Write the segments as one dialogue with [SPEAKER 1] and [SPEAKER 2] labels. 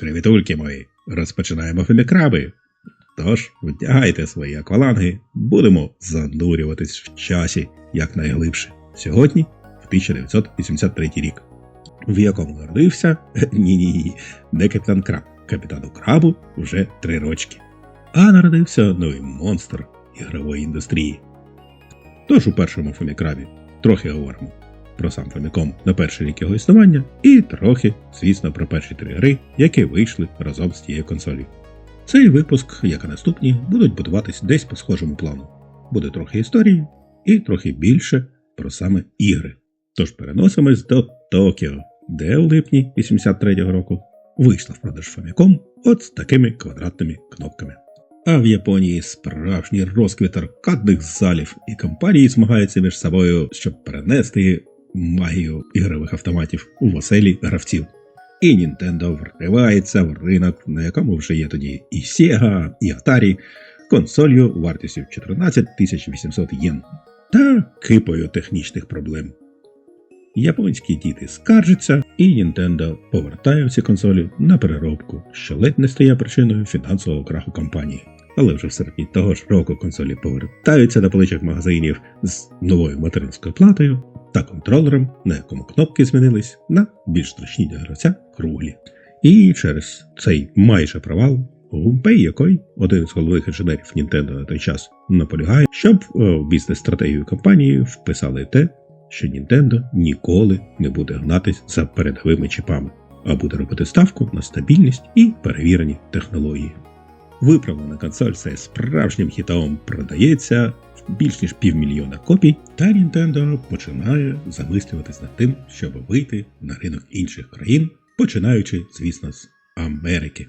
[SPEAKER 1] Кривітульки мої, розпочинаємо фемікраби. Тож, вдягайте свої акваланги, будемо занурюватись в часі якнайглибше. Сьогодні, в 1983 рік. В якому народився ні-ні, не капітан Краб. Капітану Крабу вже три рочки. А народився новий монстр ігрової індустрії. Тож у першому фемікрабі трохи говоримо про сам Феміком на перший рік його існування, і трохи, звісно, про перші три гри, які вийшли разом з тією консолі. Цей випуск, як і наступні, будуть будуватись десь по схожому плану. Буде трохи історії і трохи більше про саме ігри. Тож переносимось до Токіо, де у липні 83-го року вийшла в продаж Famicom от з такими квадратними кнопками. А в Японії справжній розквіт аркадних залів і компанії змагаються між собою, щоб перенести магію ігрових автоматів у оселі гравців. І Nintendo вривається в ринок, на якому вже є тоді і Sega, і Atari, консолью вартістю 14 800 єн та кипою технічних проблем. Японські діти скаржаться, і Nintendo повертає ці консолі на переробку, що ледь не стає причиною фінансового краху компанії. Але вже в серпні того ж року консолі повертаються до поличок магазинів з новою материнською платою та контролером, на якому кнопки змінились на більш зручні для гравця круглі. І через цей майже провал Гумпей, який один з головних інженерів Nintendo на той час наполягає, щоб в бізнес-стратегію компанії вписали те, що Nintendo ніколи не буде гнатись за передовими чіпами, а буде робити ставку на стабільність і перевірені технології. Виправлена консоль це справжнім хітом продається більш ніж півмільйона копій, та Nintendo починає замислюватись над тим, щоб вийти на ринок інших країн, починаючи, звісно, з Америки.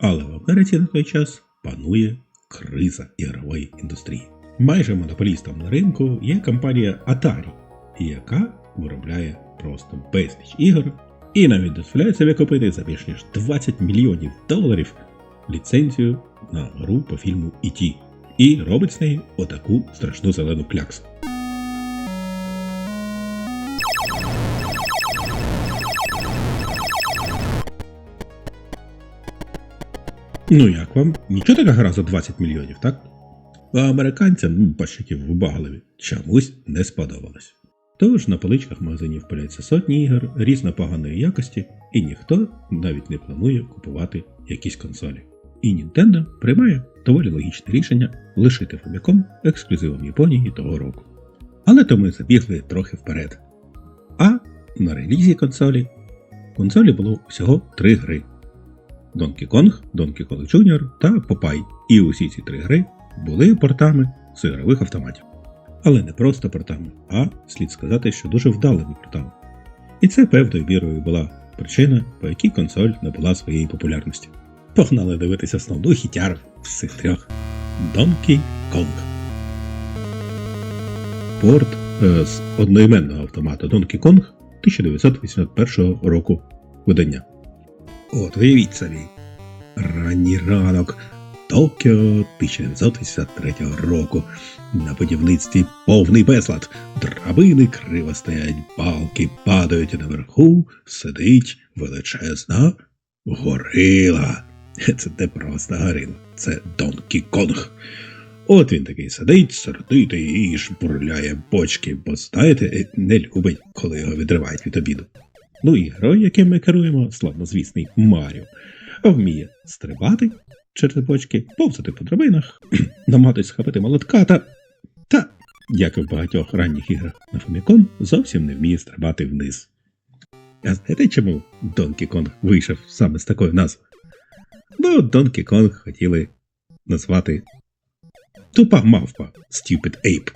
[SPEAKER 1] Але в Америці на той час панує криза ігрової індустрії. Майже монополістом на ринку є компанія Atari, яка виробляє просто безліч ігор і навіть дозволяє собі купити за більш ніж 20 мільйонів доларів ліцензію на гру по фільму «І.Ті» і робить з неї отаку страшну зелену кляксу. Ну як вам? Нічого така гра за 20 мільйонів, так? А американцям, ну, пащиків вибагливі, чомусь не сподобалось. Тож на поличках магазинів пиляться сотні ігор різно поганої якості, і ніхто навіть не планує купувати якісь консолі. І Nintendo приймає доволі логічне рішення лишити Famicom ексклюзивом Японії того року. Але то ми забігли трохи вперед. А на релізі консолі консолі було всього три гри: Donkey Kong, Donkey Kong Jr. та Popeye. І усі ці три гри були портами з ігрових автоматів. Але не просто портами, а слід сказати, що дуже вдалими портами. І це певною вірою була причина, по якій консоль набула своєї популярності. Погнали дивитися основну хітяр цих трьох Donkey Kong. Порт е, з одноіменного автомата Donkey Kong 1981 року видання. От уявіть собі. Ранній ранок Токіо 1983 року. На будівництві повний безлад. Драбини криво стоять, балки падають і наверху сидить величезна горила. Це не просто горила, це Донкі Конг. От він такий сидить, сердитий і шпурляє бочки, бо знаєте, не любить, коли його відривають від обіду. Ну і герой, яким ми керуємо, славнозвісний Маріо, вміє стрибати через бочки, повзати по драбинах, намагатись схопити молотка та. Та, як і в багатьох ранніх іграх на Famicom, зовсім не вміє стрибати вниз. А знаєте, чому Donkey Kong вийшов саме з такою назвою? Бо Donkey Kong хотіли назвати Тупа мавпа Stupid Ape.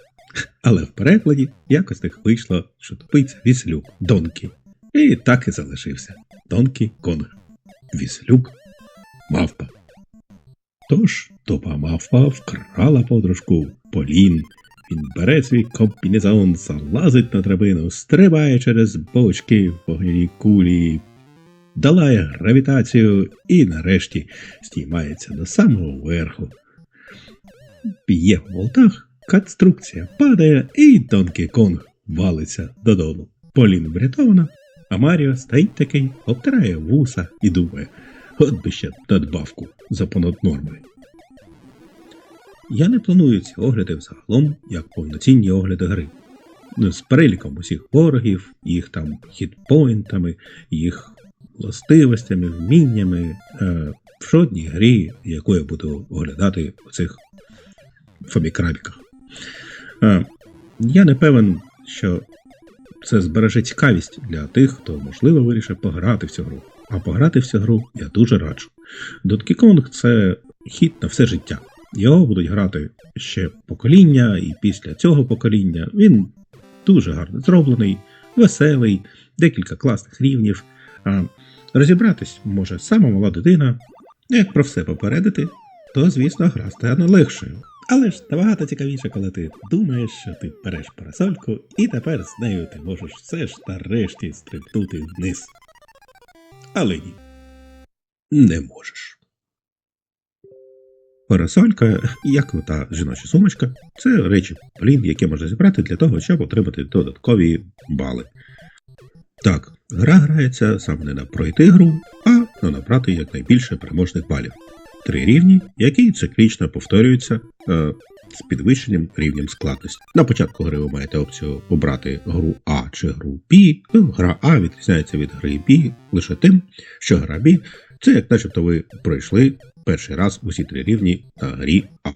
[SPEAKER 1] Але в перекладі якось так вийшло, що тупиця Віслюк Донкі. І так і залишився Donkey Kong. Віслюк мавпа. Тож тупа мавпа вкрала подружку Полін. Він бере свій комбінезон, залазить на драбину, стрибає через бочки в вогняній кулі, долає гравітацію і нарешті стіймається до самого верху. Б'є в болтах, конструкція падає, і Донкі Конг валиться додолу. Полін врятована, а Маріо стоїть такий, обтирає вуса і думає. От би ще надбавку за понад нормою. Я не планую ці огляди взагалом як повноцінні огляди гри. З переліком усіх ворогів, їх там хітпоінтами, їх властивостями, вміннями. Е, в жодній грі, яку я буду оглядати у цих фомікрабіках. Е, я не певен, що це збереже цікавість для тих, хто, можливо, вирішив пограти в цю гру. А пограти в цю гру я дуже раджу. Donkey Kong – це хід на все життя. Його будуть грати ще покоління, і після цього покоління він дуже гарно зроблений, веселий, декілька класних рівнів. Розібратись може сама мала дитина. Як про все попередити, то, звісно, гра стане легшою. Але ж набагато цікавіше, коли ти думаєш, що ти береш парасольку, і тепер з нею ти можеш все ж нарешті стрибнути вниз. Але ні. Не можеш. Парасолька, як та жіноча сумочка, це речі полін, які можна зібрати для того, щоб отримати додаткові бали. Так, гра грається саме не на пройти гру, а на набрати якнайбільше переможних балів. Три рівні, які циклічно повторюються е, з підвищенням рівнем складності. На початку гри ви маєте опцію обрати гру А чи гру Б. Ну, гра А відрізняється від гри Б лише тим, що гра Б це як начебто ви пройшли перший раз усі три рівні на грі А.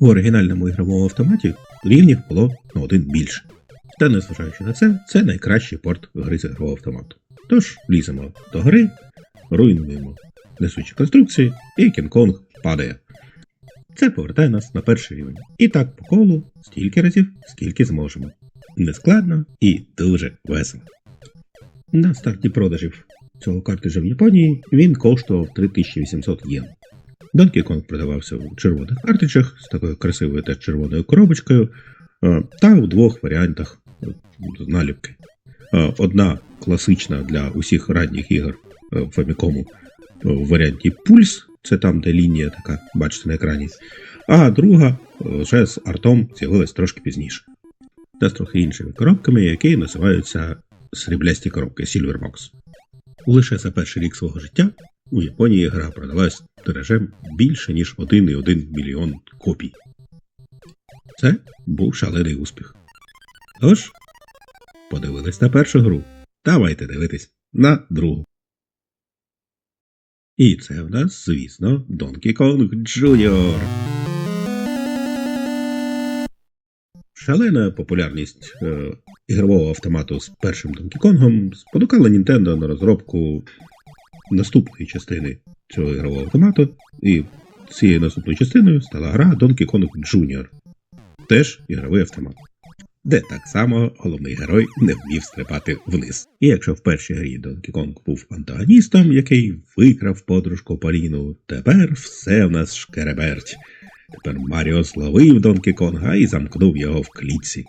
[SPEAKER 1] У оригінальному ігровому автоматі рівнів було на один більше. Та незважаючи на це, це найкращий порт гри з ігрового автомату. Тож ліземо до гри, руйнуємо несучі конструкції, і Кінг-Конг падає. Це повертає нас на перший рівень. І так по колу стільки разів, скільки зможемо. Нескладно і дуже весело. На старті продажів цього картриджа в Японії він коштував 3800 єн. Donkey Kong продавався у червоних картриджах з такою красивою теж червоною коробочкою та у двох варіантах наліпки. Е, Одна класична для усіх ранніх ігор е, Famicom в варіанті Пульс, це там, де лінія така, бачите на екрані. А друга е, вже з артом з'явилась трошки пізніше. Та з трохи іншими коробками, які називаються сріблясті коробки Silverbox. Лише за перший рік свого життя у Японії гра продалась тиражем більше, ніж 1,1 мільйон копій. Це був шалений успіх. Тож, подивились на першу гру. Давайте дивитись на другу. І це в нас, звісно, Donkey Kong Jr. Шалена популярність е, ігрового автомату з першим Donkey Kong спонукала Nintendo на розробку наступної частини цього ігрового автомату, і цією наступною частиною стала гра Donkey Kong Jr. Теж ігровий автомат. Де так само головний герой не вмів стрибати вниз. І якщо в першій грі Donkey Kong був антагоністом, який викрав подружку Поліну, тепер все в нас шкереберть. Тепер Маріо зловив Donkey Konga і замкнув його в клітці.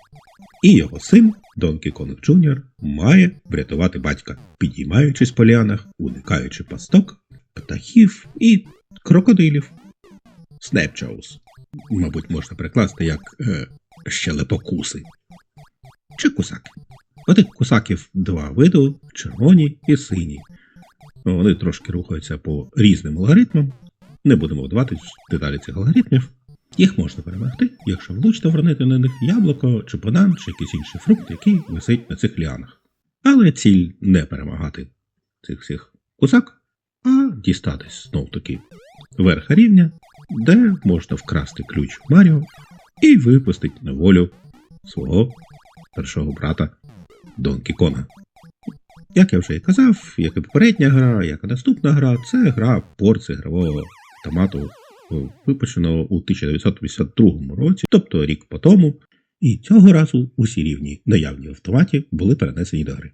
[SPEAKER 1] І його син, Donkey Kong Jr., має врятувати батька, підіймаючись по ліанах, уникаючи пасток, птахів і крокодилів. Снепчоус. Мабуть, можна прикласти як е, щелепокуси. Чи кусаки. Отих кусаків два виду червоні і сині. Вони трошки рухаються по різним алгоритмам. Не будемо вдаватись в деталі цих алгоритмів. Їх можна перемогти, якщо влучно вронити на них яблуко чи банан, чи якийсь інший фрукт, який висить на цих ліанах. Але ціль не перемагати цих всіх кусак, а дістатись знов таки верха рівня, де можна вкрасти ключ Маріо і випустити на волю свого першого брата Донкі Конга. Як я вже і казав, як і попередня гра, як і наступна гра, це гра порт з ігрового автомату, е, випущеного у 1982 році, тобто рік по тому, і цього разу усі рівні наявні в автоматі були перенесені до гри.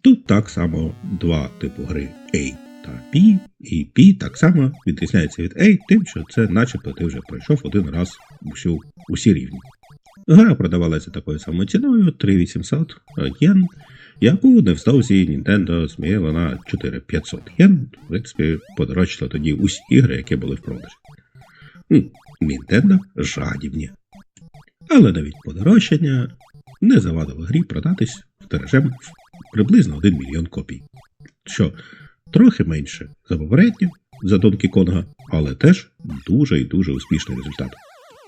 [SPEAKER 1] Тут так само два типу гри A та P, і P так само відрізняється від A, тим, що це начебто ти вже пройшов один раз усю, усі рівні. Гра продавалася такою самою ціною 3800 єн, яку невздовзі Nintendo змінила на 4500 єн. В принципі, подорожчало тоді усі ігри, які були в продажі. Nintendo жадібні. Але навіть подорожчання не завадило грі продатись тиражем в приблизно 1 мільйон копій, що трохи менше за попередню, за Донкі Конга, але теж дуже і дуже успішний результат.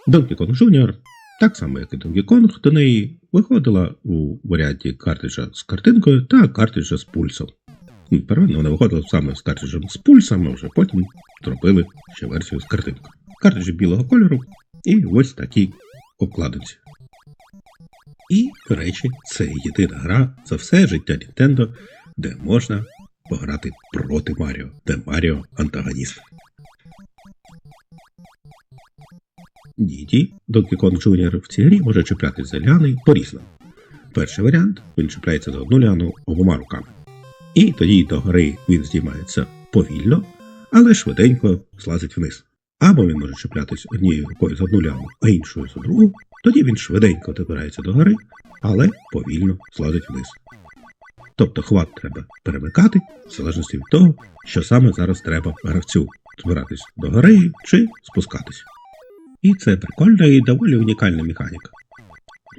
[SPEAKER 1] Donkey Kong Jr., так само як і Donkey Kong, до неї виходила у варіанті картриджа з картинкою та картриджа з пульсом. Первинно вона виходила саме з картриджем з пульсом, а вже потім зробили ще версію з картинкою. Картриджі білого кольору і ось такі обкладинці. І, до речі, це єдина гра за все життя Nintendo, де можна пограти проти Маріо, де Маріо антагоніст. Діді, Donkey Kong Jr. в цій грі може чіплятись за ліани по-різному. Перший варіант він чіпляється за одну ліану обома руками. І тоді до гори він здіймається повільно, але швиденько злазить вниз. Або він може чіплятись однією рукою за одну ліану, а іншою за другу, тоді він швиденько добирається до гори, але повільно злазить вниз. Тобто хват треба перемикати, в залежності від того, що саме зараз треба гравцю збиратись до гори чи спускатись. І це прикольна і доволі унікальна механіка.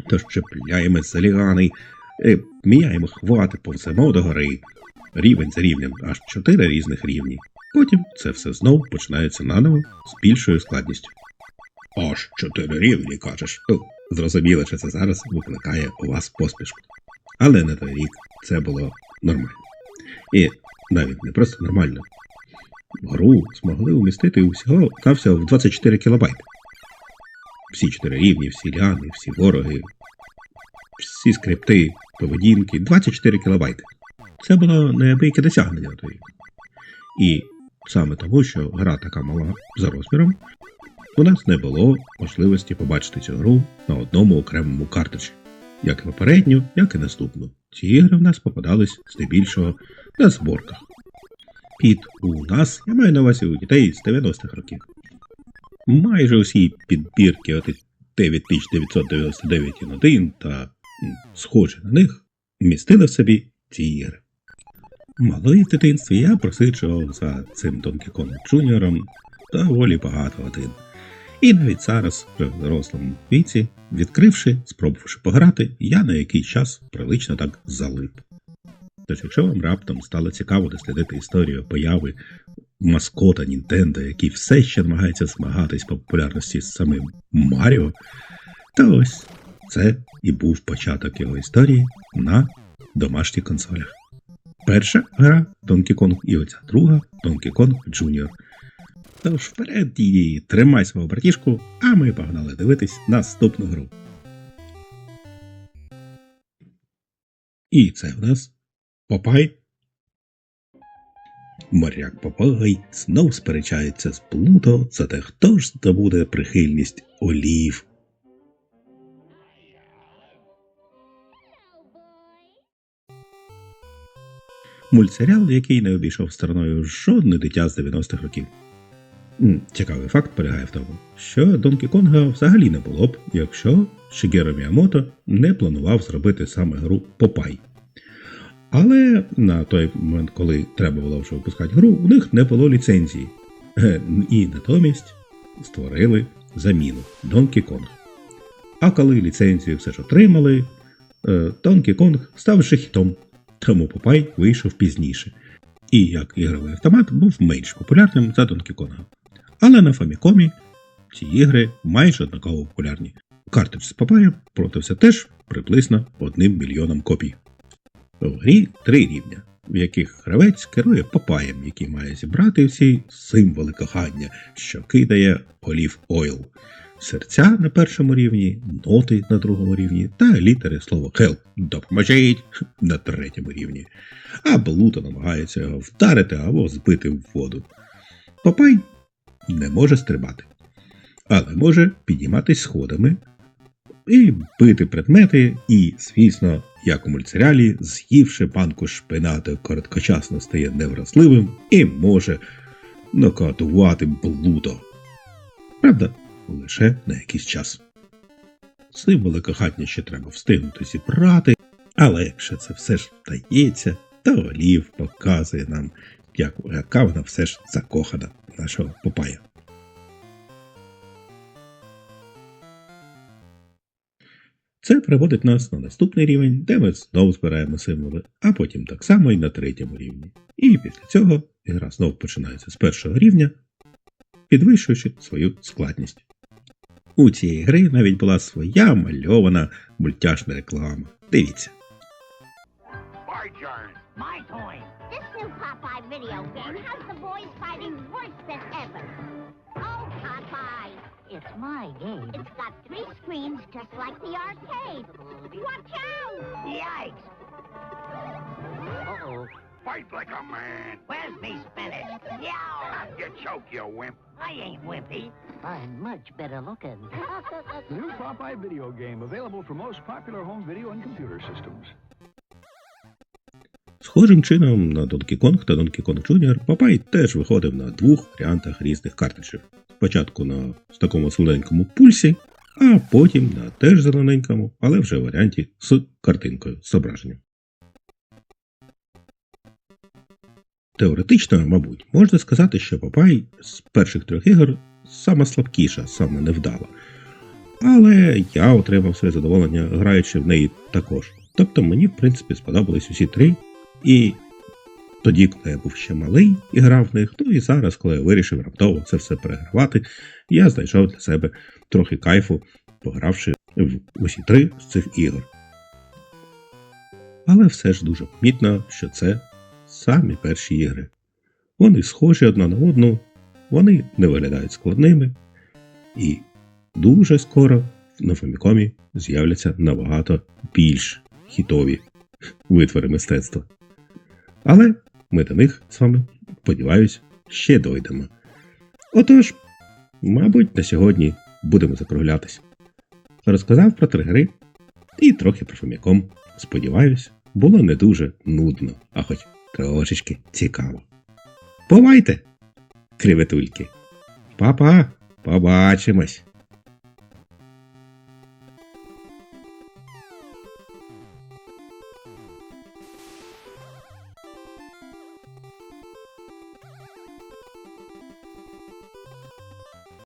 [SPEAKER 1] Тож чіпляємось за лігани, е, міняємо хвати, повземо до гори, рівень за рівнем, аж чотири різних рівні. Потім це все знов починається наново з більшою складністю. Аж чотири рівні, кажеш. Зрозуміло, що це зараз викликає у вас поспішку. Але на той рік це було нормально. І навіть не просто нормально. Гру змогли умістити усього та всього в 24 кілобайти. Всі чотири рівні, всі ляни, всі вороги, всі скрипти, поведінки, 24 кілобайти. Це було неабияке досягнення рік. І саме тому, що гра така мала за розміром, у нас не було можливості побачити цю гру на одному окремому картриджі, як і попередню, як і наступну. Ці ігри в нас попадались здебільшого на зборках. Під у нас, я маю на увазі у дітей з 90-х років. Майже усі підбірки от 9999 та схожі на них містили в собі ці ігри. Малої в дитинстві я просиджував за цим Donkey Kong Junior доволі багато годин. І навіть зараз, при дорослому віці, відкривши, спробувавши пограти, я на який час прилично так залип. Тож, якщо вам раптом стало цікаво дослідити історію появи маскота Нінтендо, який все ще намагається змагатись по популярності з самим Маріо, то ось це і був початок його історії на домашніх консолях. Перша гра Donkey Kong і оця друга Donkey Kong Jr. Тож вперед і тримай свого братішку, а ми погнали дивитись наступну гру. І це в нас Попай. Моряк Попай знов сперечається з Плуто за те, хто ж здобуде прихильність олів. Мультсеріал, який не обійшов стороною жодне дитя з 90-х років. Цікавий факт полягає в тому, що Донкі Конга взагалі не було б, якщо Шигеро Міямото не планував зробити саме гру Попай. Але на той момент, коли треба було вже випускати гру, у них не було ліцензії. Е, І натомість створили заміну Donkey Kong. А коли ліцензію все ж отримали, е, Donkey Kong став вже хітом, тому Попай вийшов пізніше. І як ігровий автомат був менш популярним за Donkey Kong. Але на Famicom ці ігри майже однаково популярні. Картридж з Попаєм продався теж приблизно одним мільйоном копій. В грі три рівня, в яких гравець керує Попаєм, який має зібрати всі символи кохання, що кидає Олів Ойл. Серця на першому рівні, ноти на другому рівні та літери слова Help допоможіть на третьому рівні. А Блуто намагається його вдарити або збити в воду. Попай не може стрибати, але може підніматись сходами і бити предмети, і, звісно, як у мультсеріалі, з'ївши банку шпинату, короткочасно стає невразливим і може нокаутувати блудо. Правда, лише на якийсь час. Символи кохання ще треба встигнути зібрати, але якщо це все ж вдається, то Олів показує нам, як, яка вона все ж закохана нашого Попая. Це приводить нас на наступний рівень, де ми знову збираємо символи, а потім так само і на третьому рівні. І після цього гра знову починається з першого рівня, підвищуючи свою складність. У цієї гри навіть була своя мальована мультяшна реклама. Дивіться.
[SPEAKER 2] This new Popeye video game has the boys fighting worse than ever. Oh, Popeye.
[SPEAKER 3] It's my game.
[SPEAKER 2] It's got three screens just like the arcade. Watch out!
[SPEAKER 3] Yikes! Uh-oh.
[SPEAKER 4] Fight like a man.
[SPEAKER 3] Where's me spinach? Yow!
[SPEAKER 4] Ah, you choke, you wimp.
[SPEAKER 3] I ain't wimpy. I'm much better looking.
[SPEAKER 5] The new Popeye video game available for most popular home video and computer systems.
[SPEAKER 1] Схожим чином на Donkey Kong та Donkey Kong Jr. Папай теж виходив на двох варіантах різних картриджів. Спочатку на такому зелененькому пульсі, а потім на теж зелененькому, але вже варіанті з картинкою зображенням. Теоретично, мабуть, можна сказати, що Папай з перших трьох ігор сама слабкіша, саме невдала. Але я отримав своє задоволення, граючи в неї також. Тобто мені, в принципі, сподобались усі три. І тоді, коли я був ще малий і грав в них, ну і зараз, коли я вирішив раптово це все перегравати, я знайшов для себе трохи кайфу, погравши в усі три з цих ігор. Але все ж дуже помітно, що це самі перші ігри. Вони схожі одна на одну, вони не виглядають складними, і дуже скоро на Фомікомі з'являться набагато більш хітові витвори мистецтва. Але ми до них з вами, сподіваюсь, ще дойдемо. Отож, мабуть, на сьогодні будемо закруглятись. Розказав про три гри і трохи про Фоміком. Сподіваюсь, було не дуже нудно, а хоч трошечки цікаво. Бувайте, креветульки! Па-па, побачимось!